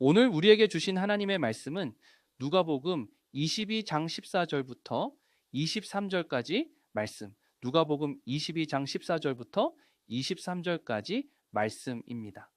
오늘 우리에게 주신 하나님의 말씀은 누가복음 22장 14절부터 23절까지 말씀. 누가복음 22장 14절부터 23절까지 말씀입니다.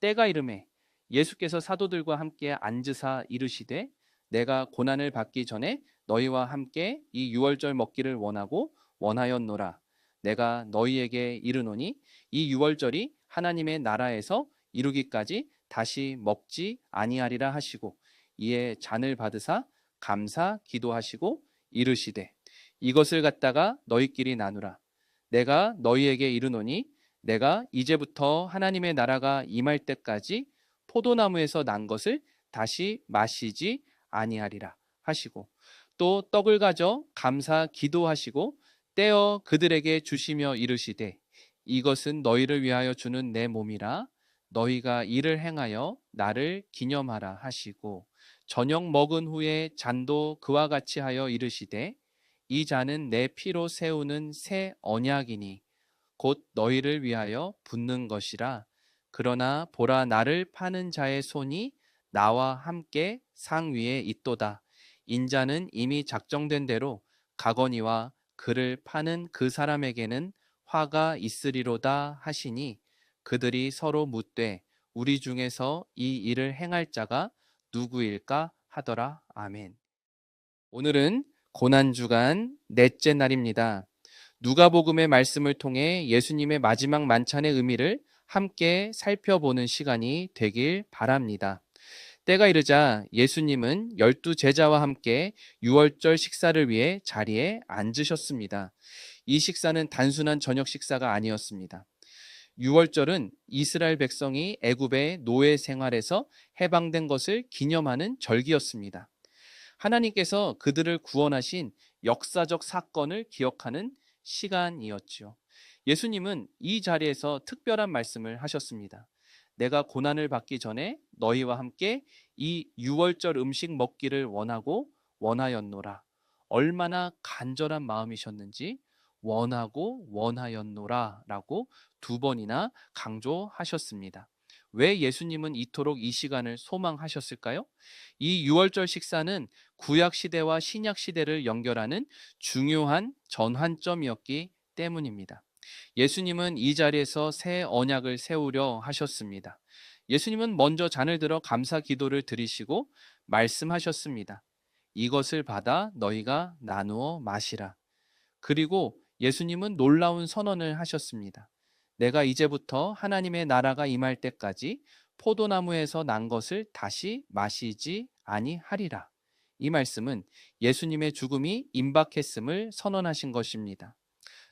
때가 이름에 예수께서 사도들과 함께 앉으사 이르시되 내가 고난을 받기 전에 너희와 함께 이 유월절 먹기를 원하고 원하였노라. 내가 너희에게 이르노니 이 유월절이 하나님의 나라에서 이루기까지 다시 먹지 아니하리라 하시고 이에 잔을 받으사 감사 기도하시고 이르시되 이것을 갖다가 너희끼리 나누라. 내가 너희에게 이르노니 내가 이제부터 하나님의 나라가 임할 때까지 포도나무에서 난 것을 다시 마시지 아니하리라 하시고 또 떡을 가져 감사 기도하시고 떼어 그들에게 주시며 이르시되 이것은 너희를 위하여 주는 내 몸이라 너희가 이를 행하여 나를 기념하라 하시고 저녁 먹은 후에 잔도 그와 같이 하여 이르시되 이 잔은 내 피로 세우는 새 언약이니 곧 너희를 위하여 붓는 것이라. 그러나 보라 나를 파는 자의 손이 나와 함께 상 위에 있도다. 인자는 이미 작정된 대로 가거니와 그를 파는 그 사람에게는 화가 있으리로다 하시니 그들이 서로 묻되 우리 중에서 이 일을 행할 자가 누구일까 하더라. 아멘. 오늘은 고난 주간 넷째 날입니다. 누가복음의 말씀을 통해 예수님의 마지막 만찬의 의미를 함께 살펴보는 시간이 되길 바랍니다. 때가 이르자 예수님은 열두 제자와 함께 유월절 식사를 위해 자리에 앉으셨습니다. 이 식사는 단순한 저녁 식사가 아니었습니다. 유월절은 이스라엘 백성이 애굽의 노예 생활에서 해방된 것을 기념하는 절기였습니다. 하나님께서 그들을 구원하신 역사적 사건을 기억하는 시간이었지요. 예수님은 이 자리에서 특별한 말씀을 하셨습니다. 내가 고난을 받기 전에 너희와 함께 이 유월절 음식 먹기를 원하고 원하였노라. 얼마나 간절한 마음이셨는지 원하고 원하였노라 라고 두 번이나 강조하셨습니다. 왜 예수님은 이토록 이 시간을 소망하셨을까요? 이 유월절 식사는 구약 시대와 신약 시대를 연결하는 중요한 전환점이었기 때문입니다. 예수님은 이 자리에서 새 언약을 세우려 하셨습니다. 예수님은 먼저 잔을 들어 감사 기도를 드리시고 말씀하셨습니다. 이것을 받아 너희가 나누어 마시라. 그리고 예수님은 놀라운 선언을 하셨습니다. 내가 이제부터 하나님의 나라가 임할 때까지 포도나무에서 난 것을 다시 마시지 아니하리라. 이 말씀은 예수님의 죽음이 임박했음을 선언하신 것입니다.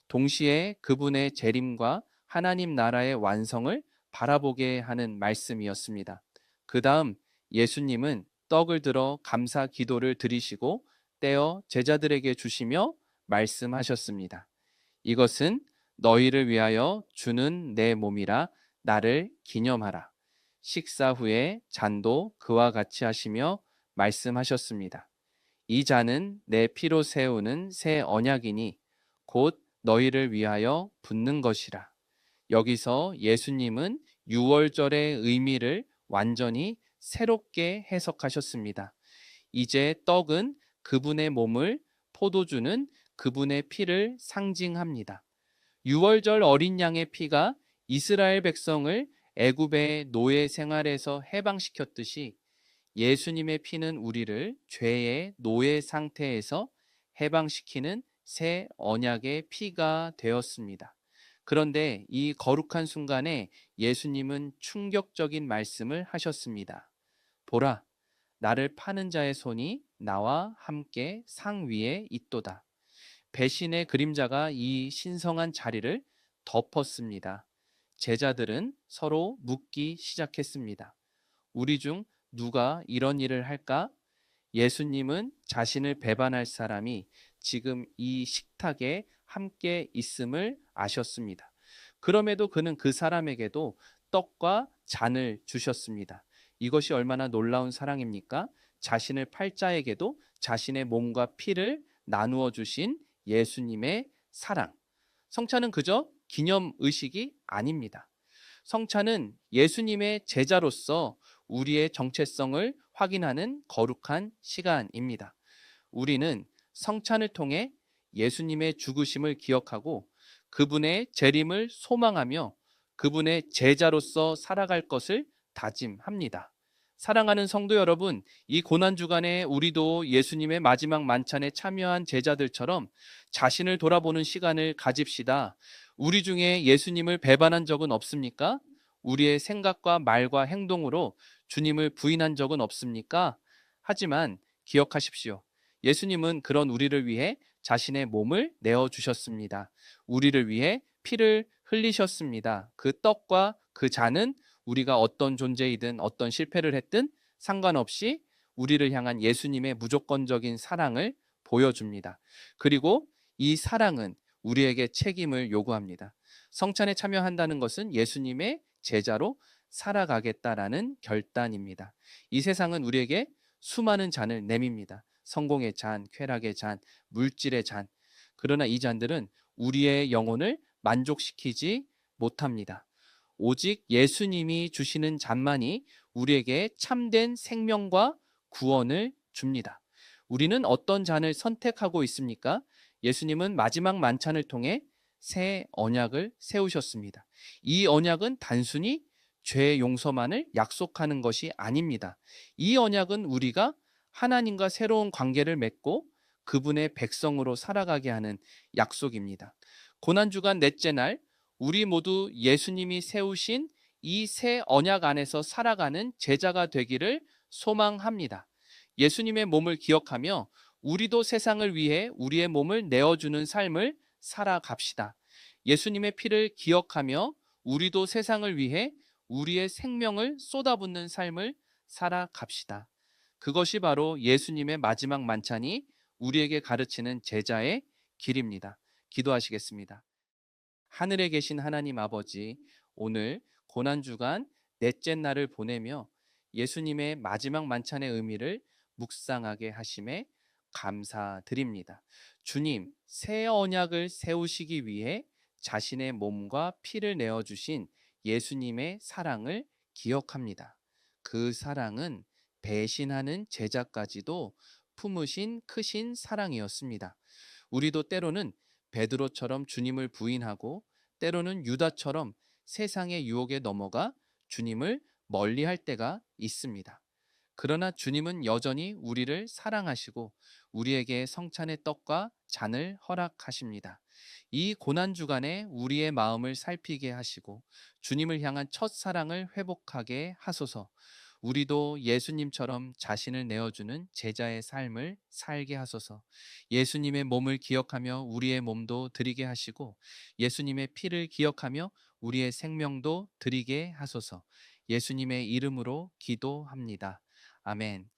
동시에 그분의 재림과 하나님 나라의 완성을 바라보게 하는 말씀이었습니다. 그 다음 예수님은 떡을 들어 감사 기도를 드리시고 떼어 제자들에게 주시며 말씀하셨습니다. 이것은 너희를 위하여 주는 내 몸이라 나를 기념하라. 식사 후에 잔도 그와 같이 하시며 말씀하셨습니다. 이 잔은 내 피로 세우는 새 언약이니 곧 너희를 위하여 붓는 것이라. 여기서 예수님은 유월절의 의미를 완전히 새롭게 해석하셨습니다. 이제 떡은 그분의 몸을 포도주는 그분의 피를 상징합니다. 유월절 어린 양의 피가 이스라엘 백성을 애굽의 노예 생활에서 해방시켰듯이 예수님의 피는 우리를 죄의 노예 상태에서 해방시키는 새 언약의 피가 되었습니다. 그런데 이 거룩한 순간에 예수님은 충격적인 말씀을 하셨습니다. 보라, 나를 파는 자의 손이 나와 함께 상 위에 있도다. 배신의 그림자가 이 신성한 자리를 덮었습니다. 제자들은 서로 묻기 시작했습니다. 우리 중 누가 이런 일을 할까? 예수님은 자신을 배반할 사람이 지금 이 식탁에 함께 있음을 아셨습니다. 그럼에도 그는 그 사람에게도 떡과 잔을 주셨습니다. 이것이 얼마나 놀라운 사랑입니까? 자신을 팔자에게도 자신의 몸과 피를 나누어 주신 예수님의 사랑. 성찬은 그저 기념 의식이 아닙니다. 성찬은 예수님의 제자로서 우리의 정체성을 확인하는 거룩한 시간입니다. 우리는 성찬을 통해 예수님의 죽으심을 기억하고 그분의 재림을 소망하며 그분의 제자로서 살아갈 것을 다짐합니다. 사랑하는 성도 여러분, 이 고난 주간에 우리도 예수님의 마지막 만찬에 참여한 제자들처럼 자신을 돌아보는 시간을 가집시다. 우리 중에 예수님을 배반한 적은 없습니까? 우리의 생각과 말과 행동으로 주님을 부인한 적은 없습니까? 하지만 기억하십시오. 예수님은 그런 우리를 위해 자신의 몸을 내어 주셨습니다. 우리를 위해 피를 흘리셨습니다. 그 떡과 그 잔은 우리가 어떤 존재이든 어떤 실패를 했든 상관없이 우리를 향한 예수님의 무조건적인 사랑을 보여줍니다. 그리고 이 사랑은 우리에게 책임을 요구합니다. 성찬에 참여한다는 것은 예수님의 제자로 살아가겠다라는 결단입니다. 이 세상은 우리에게 수많은 잔을 내밉니다. 성공의 잔, 쾌락의 잔, 물질의 잔. 그러나 이 잔들은 우리의 영혼을 만족시키지 못합니다. 오직 예수님이 주시는 잔만이 우리에게 참된 생명과 구원을 줍니다. 우리는 어떤 잔을 선택하고 있습니까? 예수님은 마지막 만찬을 통해 새 언약을 세우셨습니다. 이 언약은 단순히 죄 용서만을 약속하는 것이 아닙니다. 이 언약은 우리가 하나님과 새로운 관계를 맺고 그분의 백성으로 살아가게 하는 약속입니다. 고난주간 넷째 날 우리 모두 예수님이 세우신 이 새 언약 안에서 살아가는 제자가 되기를 소망합니다. 예수님의 몸을 기억하며 우리도 세상을 위해 우리의 몸을 내어주는 삶을 살아갑시다. 예수님의 피를 기억하며 우리도 세상을 위해 우리의 생명을 쏟아붓는 삶을 살아갑시다. 그것이 바로 예수님의 마지막 만찬이 우리에게 가르치는 제자의 길입니다. 기도하시겠습니다. 하늘에 계신 하나님 아버지, 오늘 고난주간 넷째 날을 보내며 예수님의 마지막 만찬의 의미를 묵상하게 하심에 감사드립니다. 주님, 새 언약을 세우시기 위해 자신의 몸과 피를 내어주신 예수님의 사랑을 기억합니다. 그 사랑은 배신하는 제자까지도 품으신 크신 사랑이었습니다. 우리도 때로는 베드로처럼 주님을 부인하고 때로는 유다처럼 세상의 유혹에 넘어가 주님을 멀리할 때가 있습니다. 그러나 주님은 여전히 우리를 사랑하시고 우리에게 성찬의 떡과 잔을 허락하십니다. 이 고난 주간에 우리의 마음을 살피게 하시고 주님을 향한 첫 사랑을 회복하게 하소서. 우리도 예수님처럼 자신을 내어주는 제자의 삶을 살게 하소서. 예수님의 몸을 기억하며 우리의 몸도 드리게 하시고 예수님의 피를 기억하며 우리의 생명도 드리게 하소서. 예수님의 이름으로 기도합니다. 아멘.